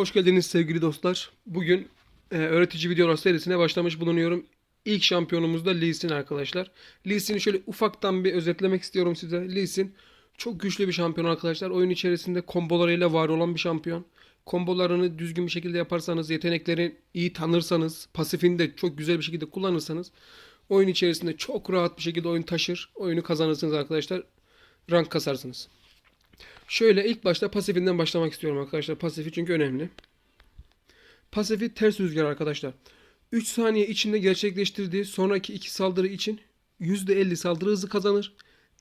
Hoş geldiniz sevgili dostlar. Bugün e, öğretici videolar serisine başlamış bulunuyorum. İlk şampiyonumuz da Lee Sin arkadaşlar. Lee Sin'i şöyle ufaktan bir özetlemek istiyorum size. Lee Sin çok güçlü bir şampiyon arkadaşlar. Oyun içerisinde kombolarıyla var olan bir şampiyon. Kombolarını düzgün bir şekilde yaparsanız, yetenekleri iyi tanırsanız, pasifini de çok güzel bir şekilde kullanırsanız oyun içerisinde çok rahat bir şekilde oyun taşır. Oyunu kazanırsınız arkadaşlar. Rank kasarsınız. Şöyle ilk başta pasifinden başlamak istiyorum arkadaşlar. Pasifi çünkü önemli. Pasifi ters rüzgar arkadaşlar. 3 saniye içinde gerçekleştirdiği sonraki iki saldırı için %50 saldırı hızı kazanır.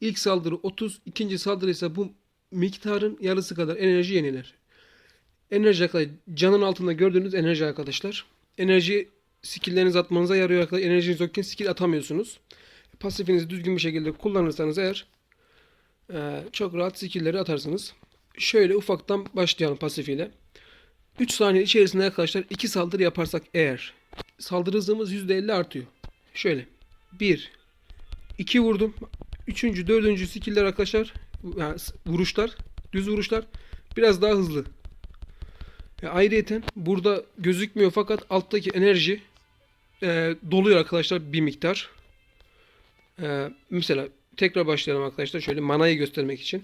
İlk saldırı 30, ikinci saldırı ise bu miktarın yarısı kadar enerji yeniler. Enerji arkadaşlar canın altında gördüğünüz enerji arkadaşlar. Enerji skilllerinizi atmanıza yarıyor arkadaşlar. Enerjiniz yokken skill atamıyorsunuz. Pasifinizi düzgün bir şekilde kullanırsanız eğer ee, çok rahat skill'leri atarsınız. Şöyle ufaktan başlayalım pasifiyle. 3 saniye içerisinde arkadaşlar 2 saldırı yaparsak eğer saldırı hızımız %50 artıyor. Şöyle 1 2 vurdum. 3. 4. skill'ler arkadaşlar yani vuruşlar, düz vuruşlar biraz daha hızlı. Ve ayrıyeten burada gözükmüyor fakat alttaki enerji e, doluyor arkadaşlar bir miktar. E, mesela tekrar başlayalım arkadaşlar. Şöyle manayı göstermek için.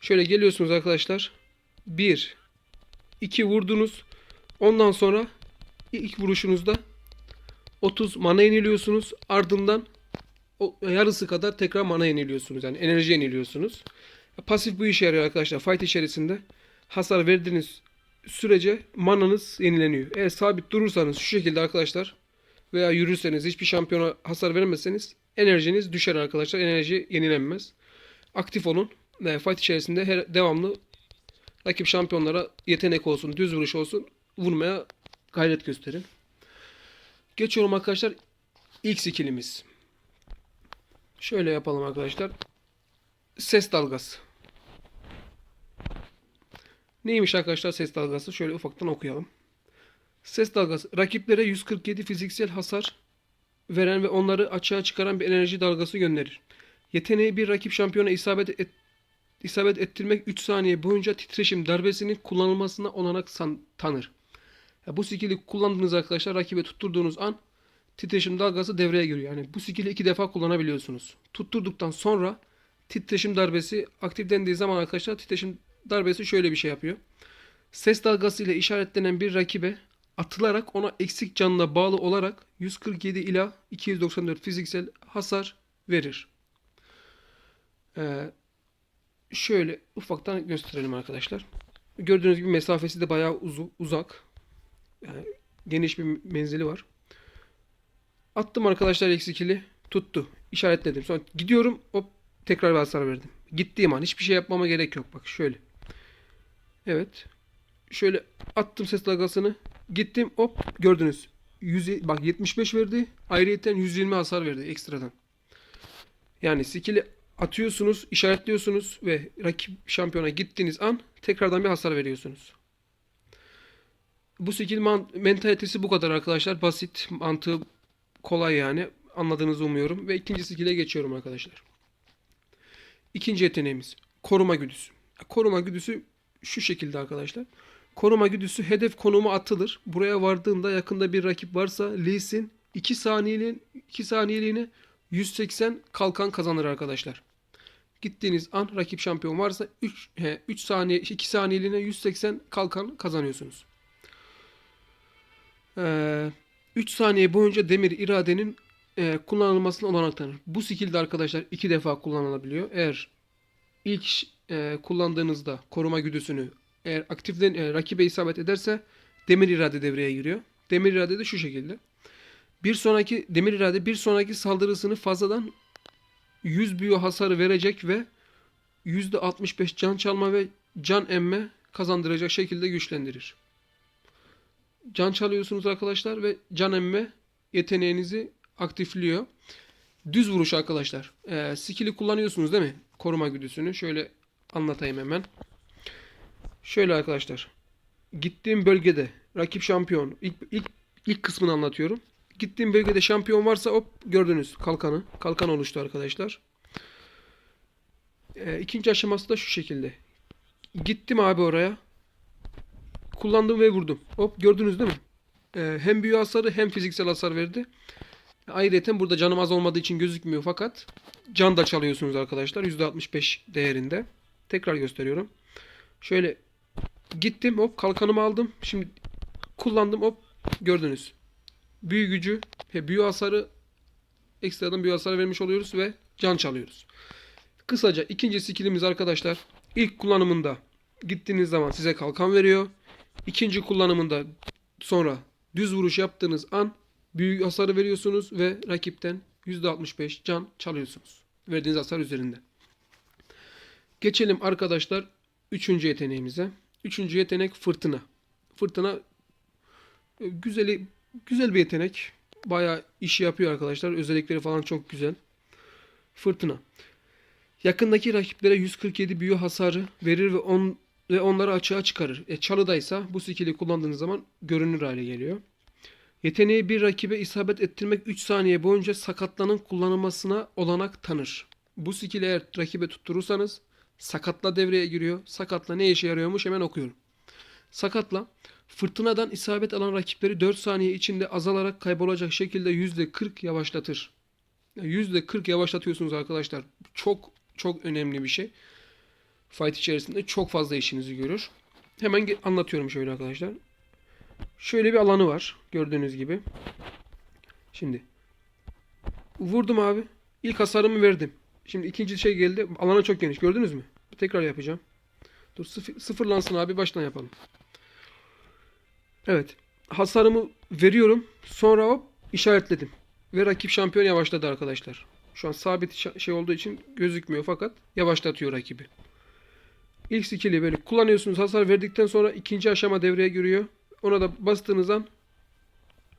Şöyle geliyorsunuz arkadaşlar. 1 2 vurdunuz. Ondan sonra ilk vuruşunuzda 30 mana yeniliyorsunuz. Ardından yarısı kadar tekrar mana yeniliyorsunuz. Yani enerji yeniliyorsunuz. Pasif bu işe yarıyor arkadaşlar. Fight içerisinde hasar verdiğiniz sürece mananız yenileniyor. Eğer sabit durursanız şu şekilde arkadaşlar veya yürürseniz hiçbir şampiyona hasar vermezseniz enerjiniz düşer arkadaşlar. Enerji yenilenmez. Aktif olun. E, fight içerisinde her, devamlı rakip şampiyonlara yetenek olsun, düz vuruş olsun vurmaya gayret gösterin. Geçiyorum arkadaşlar. İlk skillimiz. Şöyle yapalım arkadaşlar. Ses dalgası. Neymiş arkadaşlar ses dalgası? Şöyle ufaktan okuyalım. Ses dalgası rakiplere 147 fiziksel hasar veren ve onları açığa çıkaran bir enerji dalgası gönderir. Yeteneği bir rakip şampiyona isabet, et, isabet ettirmek 3 saniye boyunca titreşim darbesinin kullanılmasına olanak san, tanır. Ya bu skill'i kullandığınız arkadaşlar rakibe tutturduğunuz an titreşim dalgası devreye giriyor. Yani bu skill'i iki defa kullanabiliyorsunuz. Tutturduktan sonra titreşim darbesi aktiflendiği zaman arkadaşlar titreşim darbesi şöyle bir şey yapıyor. Ses dalgası ile işaretlenen bir rakibe atılarak ona eksik canına bağlı olarak 147 ila 294 fiziksel hasar verir. Ee, şöyle ufaktan gösterelim arkadaşlar. Gördüğünüz gibi mesafesi de bayağı uzu, uzak. Yani geniş bir menzili var. Attım arkadaşlar eksikili. Tuttu. İşaretledim. Sonra gidiyorum. Hop tekrar bir hasar verdim. Gittiğim an hiçbir şey yapmama gerek yok. Bak şöyle. Evet. Şöyle attım ses dalgasını. Gittim hop gördünüz. 100, bak 75 verdi. Ayrıyeten 120 hasar verdi ekstradan. Yani skill'i atıyorsunuz, işaretliyorsunuz ve rakip şampiyona gittiğiniz an tekrardan bir hasar veriyorsunuz. Bu skill man- mentalitesi bu kadar arkadaşlar. Basit, mantığı kolay yani. Anladığınızı umuyorum. Ve ikinci skill'e geçiyorum arkadaşlar. İkinci yeteneğimiz. Koruma güdüsü. Koruma güdüsü şu şekilde arkadaşlar. Koruma güdüsü hedef konumu atılır. Buraya vardığında yakında bir rakip varsa Lee Sin 2 saniyeliğine, 2 saniyeliğine 180 kalkan kazanır arkadaşlar. Gittiğiniz an rakip şampiyon varsa 3 he, 3 saniye 2 saniyeliğine 180 kalkan kazanıyorsunuz. Ee, 3 saniye boyunca demir iradenin e, kullanılmasına olanak tanır. Bu skill de arkadaşlar 2 defa kullanılabiliyor. Eğer ilk e, kullandığınızda koruma güdüsünü eğer aktiften e, rakibe isabet ederse demir irade devreye giriyor. Demir irade de şu şekilde. Bir sonraki demir irade bir sonraki saldırısını fazladan 100 büyü hasarı verecek ve %65 can çalma ve can emme kazandıracak şekilde güçlendirir. Can çalıyorsunuz arkadaşlar ve can emme yeteneğinizi aktifliyor. Düz vuruş arkadaşlar. Ee, skill'i kullanıyorsunuz değil mi? Koruma güdüsünü. Şöyle anlatayım hemen. Şöyle arkadaşlar. Gittiğim bölgede rakip şampiyon ilk, ilk, ilk kısmını anlatıyorum. Gittiğim bölgede şampiyon varsa hop gördünüz kalkanı. Kalkan oluştu arkadaşlar. Ee, ikinci aşaması da şu şekilde. Gittim abi oraya. kullandım ve vurdum. Hop gördünüz değil mi? Ee, hem büyü hasarı hem fiziksel hasar verdi. Ayrıca burada canım az olmadığı için gözükmüyor fakat can da çalıyorsunuz arkadaşlar. %65 değerinde. Tekrar gösteriyorum. Şöyle gittim hop kalkanımı aldım. Şimdi kullandım hop gördünüz. Büyü gücü ve büyü hasarı ekstradan büyü hasarı vermiş oluyoruz ve can çalıyoruz. Kısaca ikinci skillimiz arkadaşlar ilk kullanımında gittiğiniz zaman size kalkan veriyor. İkinci kullanımında sonra düz vuruş yaptığınız an büyük hasarı veriyorsunuz ve rakipten %65 can çalıyorsunuz. Verdiğiniz hasar üzerinde. Geçelim arkadaşlar üçüncü yeteneğimize. Üçüncü yetenek fırtına. Fırtına e, güzeli güzel bir yetenek. Bayağı işi yapıyor arkadaşlar. Özellikleri falan çok güzel. Fırtına. Yakındaki rakiplere 147 büyü hasarı verir ve on ve onları açığa çıkarır. E, çalıdaysa bu skill'i kullandığınız zaman görünür hale geliyor. Yeteneği bir rakibe isabet ettirmek 3 saniye boyunca sakatlanın kullanılmasına olanak tanır. Bu skill'i eğer rakibe tutturursanız sakatla devreye giriyor. Sakatla ne işe yarıyormuş hemen okuyorum. Sakatla fırtınadan isabet alan rakipleri 4 saniye içinde azalarak kaybolacak şekilde %40 yavaşlatır. Yani %40 yavaşlatıyorsunuz arkadaşlar. Çok çok önemli bir şey. Fight içerisinde çok fazla işinizi görür. Hemen anlatıyorum şöyle arkadaşlar. Şöyle bir alanı var. Gördüğünüz gibi. Şimdi. Vurdum abi. İlk hasarımı verdim. Şimdi ikinci şey geldi. Alana çok geniş. Gördünüz mü? Tekrar yapacağım. Dur sıfır, sıfırlansın abi. Baştan yapalım. Evet. Hasarımı veriyorum. Sonra hop işaretledim. Ve rakip şampiyon yavaşladı arkadaşlar. Şu an sabit şey olduğu için gözükmüyor fakat yavaşlatıyor rakibi. İlk skill'i böyle kullanıyorsunuz. Hasar verdikten sonra ikinci aşama devreye giriyor. Ona da bastığınız an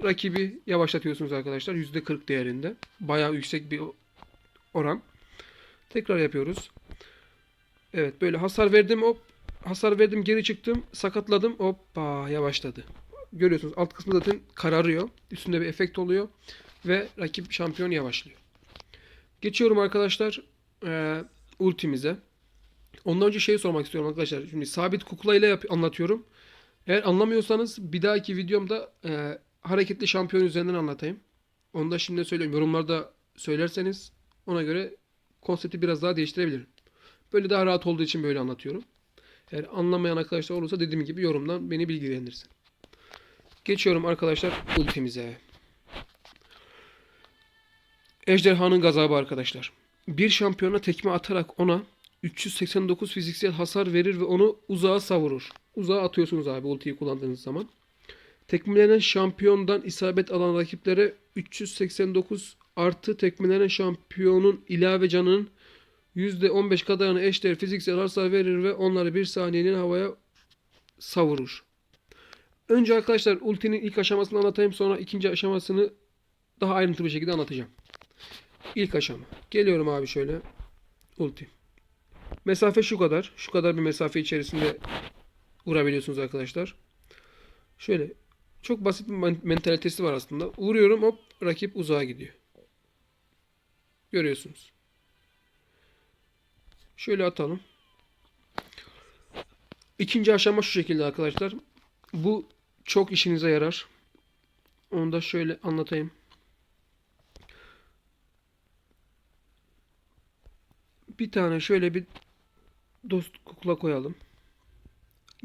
rakibi yavaşlatıyorsunuz arkadaşlar. %40 değerinde. Bayağı yüksek bir oran. Tekrar yapıyoruz. Evet böyle hasar verdim hop. Hasar verdim geri çıktım. Sakatladım hoppa yavaşladı. Görüyorsunuz alt kısmı zaten kararıyor. Üstünde bir efekt oluyor. Ve rakip şampiyon yavaşlıyor. Geçiyorum arkadaşlar eee, ultimize. Ondan önce şey sormak istiyorum arkadaşlar. Şimdi sabit kukla ile anlatıyorum. Eğer anlamıyorsanız bir dahaki videomda eee, hareketli şampiyon üzerinden anlatayım. Onu da şimdi söylüyorum. Yorumlarda söylerseniz ona göre konsepti biraz daha değiştirebilirim. Böyle daha rahat olduğu için böyle anlatıyorum. Eğer anlamayan arkadaşlar olursa dediğim gibi yorumdan beni bilgilendirsin. Geçiyorum arkadaşlar ultimize. Ejderhanın gazabı arkadaşlar. Bir şampiyona tekme atarak ona 389 fiziksel hasar verir ve onu uzağa savurur. Uzağa atıyorsunuz abi ultiyi kullandığınız zaman. Tekmelenen şampiyondan isabet alan rakiplere 389 artı tekmelenen şampiyonun ilave canının %15 kadarını eşdeğer fiziksel hasar verir ve onları bir saniyenin havaya savurur. Önce arkadaşlar ultinin ilk aşamasını anlatayım sonra ikinci aşamasını daha ayrıntılı bir şekilde anlatacağım. İlk aşama. Geliyorum abi şöyle. Ulti. Mesafe şu kadar. Şu kadar bir mesafe içerisinde vurabiliyorsunuz arkadaşlar. Şöyle. Çok basit bir men- mentalitesi var aslında. Vuruyorum hop rakip uzağa gidiyor. Görüyorsunuz. Şöyle atalım. İkinci aşama şu şekilde arkadaşlar. Bu çok işinize yarar. Onu da şöyle anlatayım. Bir tane şöyle bir dost kukla koyalım.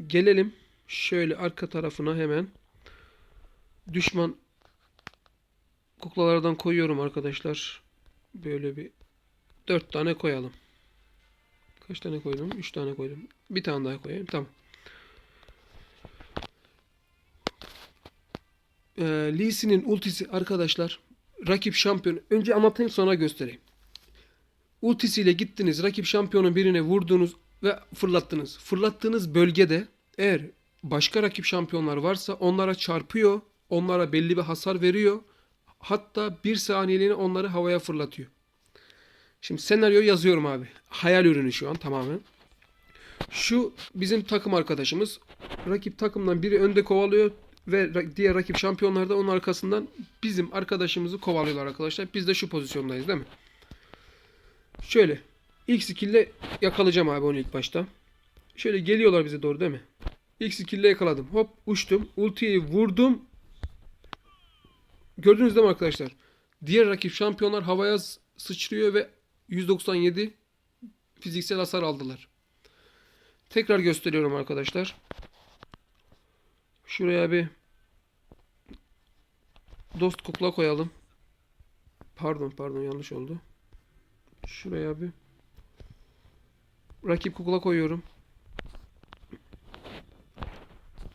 Gelelim şöyle arka tarafına hemen düşman kuklalardan koyuyorum arkadaşlar. Böyle bir dört tane koyalım. Kaç tane koydum? Üç tane koydum. Bir tane daha koyayım. Tamam. Ee, Lee Sin'in ultisi arkadaşlar rakip şampiyon. Önce anlatayım sonra göstereyim. Ultisiyle gittiniz rakip şampiyonun birine vurdunuz ve fırlattınız. Fırlattığınız bölgede eğer başka rakip şampiyonlar varsa onlara çarpıyor. Onlara belli bir hasar veriyor. Hatta bir saniyeliğine onları havaya fırlatıyor. Şimdi senaryo yazıyorum abi. Hayal ürünü şu an tamamen. Şu bizim takım arkadaşımız. Rakip takımdan biri önde kovalıyor ve diğer rakip şampiyonlar da onun arkasından bizim arkadaşımızı kovalıyorlar arkadaşlar. Biz de şu pozisyondayız değil mi? Şöyle. ilk skill'le yakalayacağım abi onu ilk başta. Şöyle geliyorlar bize doğru değil mi? İlk skill'le yakaladım. Hop uçtum. Ultiyi vurdum. Gördünüz değil mi arkadaşlar? Diğer rakip şampiyonlar havaya sıçrıyor ve 197 fiziksel hasar aldılar. Tekrar gösteriyorum arkadaşlar. Şuraya bir dost kukla koyalım. Pardon pardon yanlış oldu. Şuraya bir rakip kukla koyuyorum.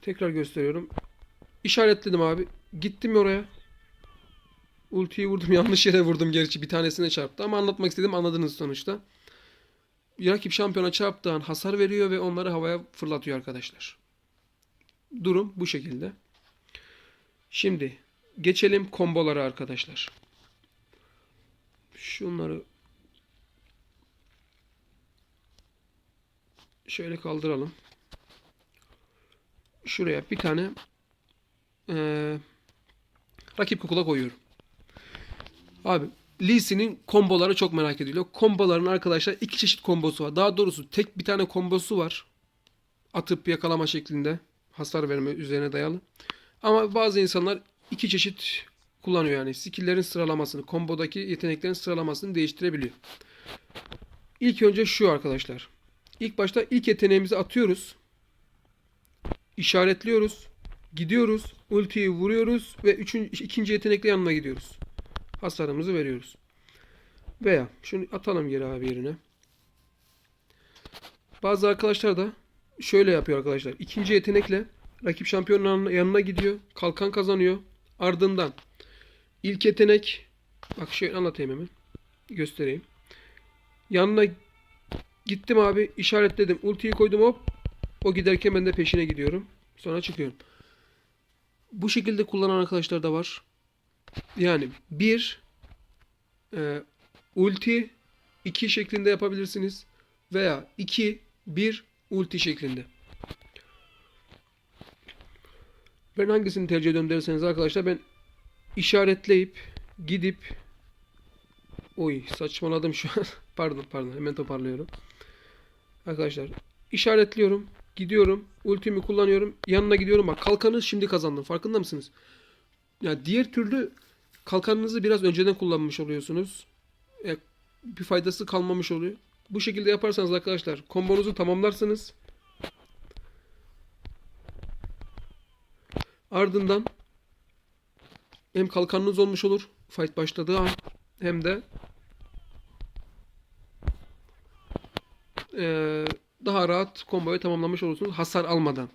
Tekrar gösteriyorum. İşaretledim abi. Gittim oraya. Ultiyi vurdum. Yanlış yere vurdum gerçi. Bir tanesine çarptı ama anlatmak istedim. Anladınız sonuçta. Rakip şampiyona çarptığı an hasar veriyor ve onları havaya fırlatıyor arkadaşlar. Durum bu şekilde. Şimdi geçelim kombolara arkadaşlar. Şunları şöyle kaldıralım. Şuraya bir tane eee, rakip kukula koyuyorum. Abi Lee Sin'in komboları çok merak ediliyor. Komboların arkadaşlar iki çeşit kombosu var. Daha doğrusu tek bir tane kombosu var. Atıp yakalama şeklinde. Hasar verme üzerine dayalı. Ama bazı insanlar iki çeşit kullanıyor yani. Skill'lerin sıralamasını, kombodaki yeteneklerin sıralamasını değiştirebiliyor. İlk önce şu arkadaşlar. İlk başta ilk yeteneğimizi atıyoruz. İşaretliyoruz. Gidiyoruz. Ultiyi vuruyoruz ve üçüncü, ikinci yetenekle yanına gidiyoruz. Hasarımızı veriyoruz. Veya şunu atalım geri abi yerine. Bazı arkadaşlar da şöyle yapıyor arkadaşlar. İkinci yetenekle rakip şampiyonun yanına gidiyor. Kalkan kazanıyor. Ardından ilk yetenek bak şöyle anlatayım hemen. Göstereyim. Yanına gittim abi. işaretledim. Ultiyi koydum hop. O giderken ben de peşine gidiyorum. Sonra çıkıyorum. Bu şekilde kullanan arkadaşlar da var. Yani bir e, ulti 2 şeklinde yapabilirsiniz veya 2 1 ulti şeklinde. Ben hangisini tercih ediyorum derseniz arkadaşlar ben işaretleyip gidip oy saçmaladım şu an. pardon pardon hemen toparlıyorum. Arkadaşlar işaretliyorum. Gidiyorum. Ultimi kullanıyorum. Yanına gidiyorum. Bak kalkanı şimdi kazandım. Farkında mısınız? Ya diğer türlü kalkanınızı biraz önceden kullanmış oluyorsunuz. E, bir faydası kalmamış oluyor. Bu şekilde yaparsanız arkadaşlar kombonuzu tamamlarsınız. Ardından hem kalkanınız olmuş olur fight başladığı an hem de e, daha rahat komboyu tamamlamış olursunuz hasar almadan.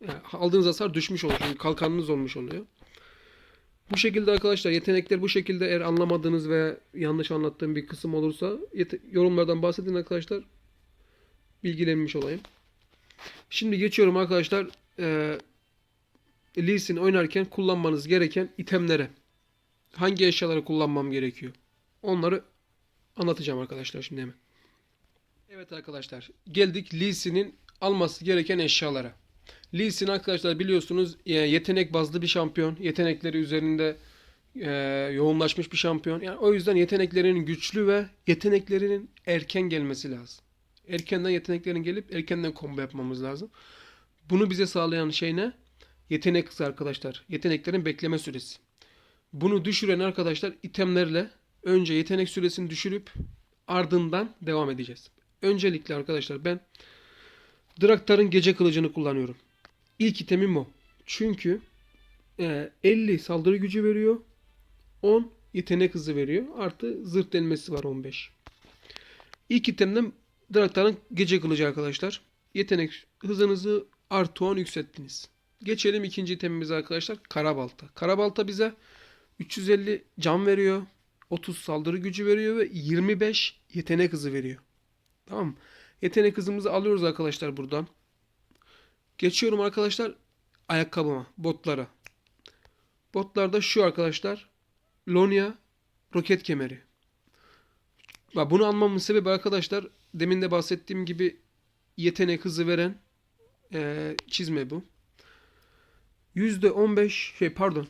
Yani aldığınız hasar düşmüş olur çünkü kalkanınız olmuş oluyor. Bu şekilde arkadaşlar yetenekler bu şekilde eğer anlamadığınız veya yanlış anlattığım bir kısım olursa yorumlardan bahsedin arkadaşlar. Bilgilenmiş olayım. Şimdi geçiyorum arkadaşlar. Ee, Lee Sin oynarken kullanmanız gereken itemlere. Hangi eşyaları kullanmam gerekiyor? Onları anlatacağım arkadaşlar şimdi hemen. Evet arkadaşlar geldik Lee Sin'in alması gereken eşyalara. Lee Sin arkadaşlar biliyorsunuz e, yetenek bazlı bir şampiyon. Yetenekleri üzerinde e, yoğunlaşmış bir şampiyon. Yani o yüzden yeteneklerinin güçlü ve yeteneklerinin erken gelmesi lazım. Erkenden yeteneklerin gelip erkenden combo yapmamız lazım. Bunu bize sağlayan şey ne? Yetenek hızı arkadaşlar. Yeteneklerin bekleme süresi. Bunu düşüren arkadaşlar itemlerle önce yetenek süresini düşürüp ardından devam edeceğiz. Öncelikle arkadaşlar ben Draktar'ın gece kılıcını kullanıyorum. İlk itemim o. Çünkü e, 50 saldırı gücü veriyor. 10 yetenek hızı veriyor. Artı zırh denmesi var 15. İlk itemden Draktar'ın gece kılıcı arkadaşlar. Yetenek hızınızı artı 10 yükselttiniz. Geçelim ikinci itemimize arkadaşlar. Karabalta. Karabalta bize 350 can veriyor. 30 saldırı gücü veriyor ve 25 yetenek hızı veriyor. Tamam mı? Yetenek hızımızı alıyoruz arkadaşlar buradan. Geçiyorum arkadaşlar ayakkabıma, botlara. Botlarda şu arkadaşlar. Lonia roket kemeri. Bunu almamın sebebi arkadaşlar demin de bahsettiğim gibi yetenek hızı veren eee, çizme bu. %15 şey pardon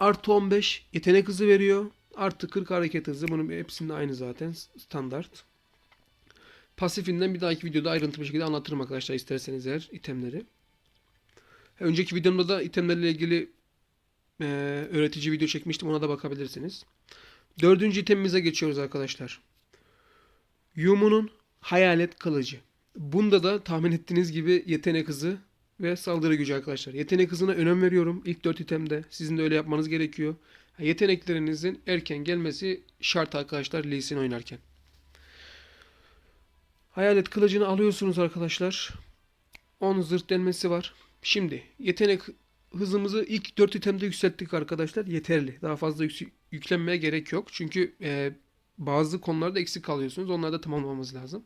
artı 15 yetenek hızı veriyor. Artı 40 hareket hızı. Bunun hepsinde aynı zaten standart. Pasifinden bir dahaki videoda ayrıntılı bir şekilde anlatırım arkadaşlar isterseniz eğer itemleri. Önceki videomda da itemlerle ilgili e, öğretici video çekmiştim. Ona da bakabilirsiniz. Dördüncü itemimize geçiyoruz arkadaşlar. Yumu'nun hayalet kılıcı. Bunda da tahmin ettiğiniz gibi yetenek hızı ve saldırı gücü arkadaşlar. Yetenek hızına önem veriyorum ilk 4 itemde. Sizin de öyle yapmanız gerekiyor. Yeteneklerinizin erken gelmesi şart arkadaşlar Lee Sin oynarken. Hayalet kılıcını alıyorsunuz arkadaşlar. 10 zırh denmesi var. Şimdi yetenek hızımızı ilk 4 itemde yükselttik arkadaşlar. Yeterli. Daha fazla yüklenmeye gerek yok. Çünkü e, bazı konularda eksik kalıyorsunuz. Onları da tamamlamamız lazım.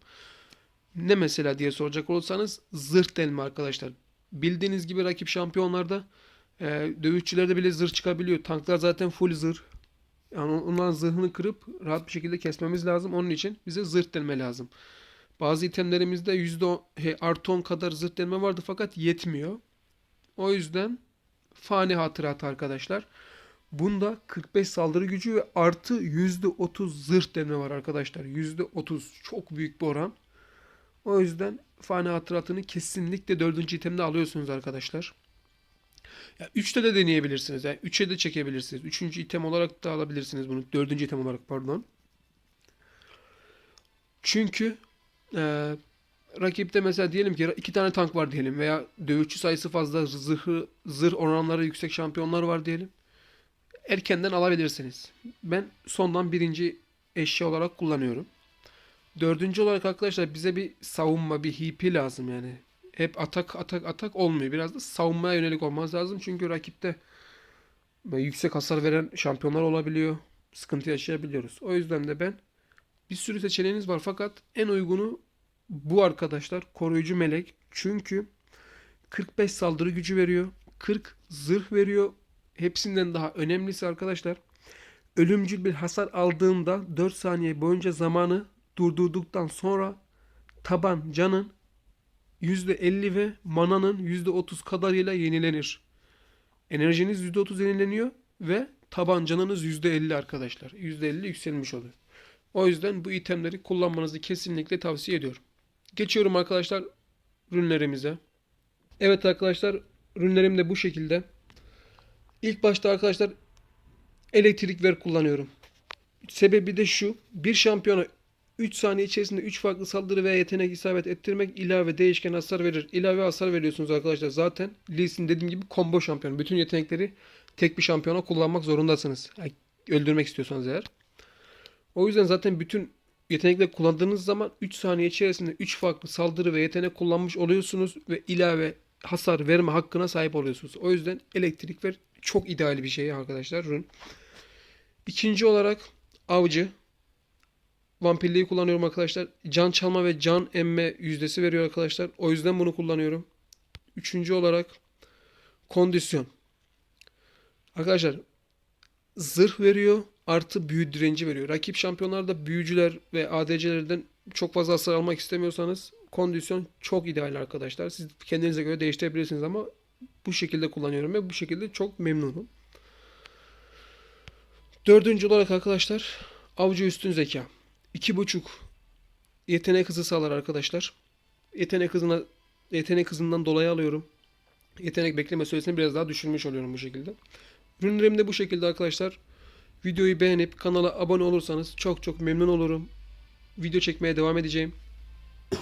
Ne mesela diye soracak olursanız zırh delme arkadaşlar. Bildiğiniz gibi rakip şampiyonlarda e, dövüşçülerde bile zırh çıkabiliyor. Tanklar zaten full zırh. Yani onların zırhını kırıp rahat bir şekilde kesmemiz lazım. Onun için bize zırh delme lazım. Bazı itemlerimizde %10, he, artı 10 kadar zırh delme vardı fakat yetmiyor. O yüzden fani hatırat arkadaşlar. Bunda 45 saldırı gücü ve artı %30 zırh delme var arkadaşlar. %30 çok büyük bir oran. O yüzden fani hatıratını kesinlikle 4. itemde alıyorsunuz arkadaşlar. Ya 3'te de deneyebilirsiniz. Yani 3'e de çekebilirsiniz. 3. item olarak da alabilirsiniz bunu. 4. item olarak pardon. Çünkü e, rakipte mesela diyelim ki iki tane tank var diyelim veya dövüşçü sayısı fazla, zırhı, zırh oranları yüksek şampiyonlar var diyelim. Erkenden alabilirsiniz. Ben sondan birinci eşya olarak kullanıyorum. Dördüncü olarak arkadaşlar bize bir savunma, bir HP lazım yani. Hep atak atak atak olmuyor. Biraz da savunmaya yönelik olmamız lazım. Çünkü rakipte yüksek hasar veren şampiyonlar olabiliyor. Sıkıntı yaşayabiliyoruz. O yüzden de ben bir sürü seçeneğiniz var fakat en uygunu bu arkadaşlar. Koruyucu melek. Çünkü 45 saldırı gücü veriyor. 40 zırh veriyor. Hepsinden daha önemlisi arkadaşlar. Ölümcül bir hasar aldığında 4 saniye boyunca zamanı durdurduktan sonra taban canın %50 ve mananın %30 kadarıyla yenilenir. Enerjiniz %30 yenileniyor ve taban canınız %50 arkadaşlar. %50 yükselmiş oluyor. O yüzden bu itemleri kullanmanızı kesinlikle tavsiye ediyorum. Geçiyorum arkadaşlar ürünlerimize. Evet arkadaşlar ürünlerim de bu şekilde. İlk başta arkadaşlar elektrik ver kullanıyorum. Sebebi de şu. Bir şampiyona 3 saniye içerisinde 3 farklı saldırı veya yetenek isabet ettirmek ilave değişken hasar verir. İlave hasar veriyorsunuz arkadaşlar. Zaten Lee dediğim gibi combo şampiyon. Bütün yetenekleri tek bir şampiyona kullanmak zorundasınız. Yani öldürmek istiyorsanız eğer. O yüzden zaten bütün yetenekleri kullandığınız zaman 3 saniye içerisinde 3 farklı saldırı ve yetenek kullanmış oluyorsunuz ve ilave hasar verme hakkına sahip oluyorsunuz. O yüzden elektrik ver çok ideal bir şey arkadaşlar ürün. İkinci olarak avcı. Vampirliği kullanıyorum arkadaşlar. Can çalma ve can emme yüzdesi veriyor arkadaşlar. O yüzden bunu kullanıyorum. Üçüncü olarak kondisyon. Arkadaşlar zırh veriyor artı büyü direnci veriyor. Rakip şampiyonlarda büyücüler ve ADC'lerden çok fazla hasar almak istemiyorsanız kondisyon çok ideal arkadaşlar. Siz kendinize göre değiştirebilirsiniz ama bu şekilde kullanıyorum ve bu şekilde çok memnunum. Dördüncü olarak arkadaşlar avcı üstün zeka. 2.5 yetenek hızı sağlar arkadaşlar. Yetenek hızına yetenek hızından dolayı alıyorum. Yetenek bekleme süresini biraz daha düşürmüş oluyorum bu şekilde. Ürünlerim de bu şekilde arkadaşlar. Videoyu beğenip kanala abone olursanız çok çok memnun olurum. Video çekmeye devam edeceğim.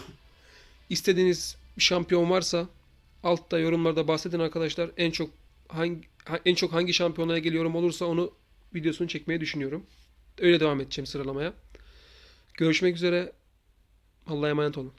İstediğiniz şampiyon varsa altta yorumlarda bahsedin arkadaşlar. En çok hangi en çok hangi şampiyonaya geliyorum olursa onu videosunu çekmeyi düşünüyorum. Öyle devam edeceğim sıralamaya. Görüşmek üzere. Allah'a emanet olun.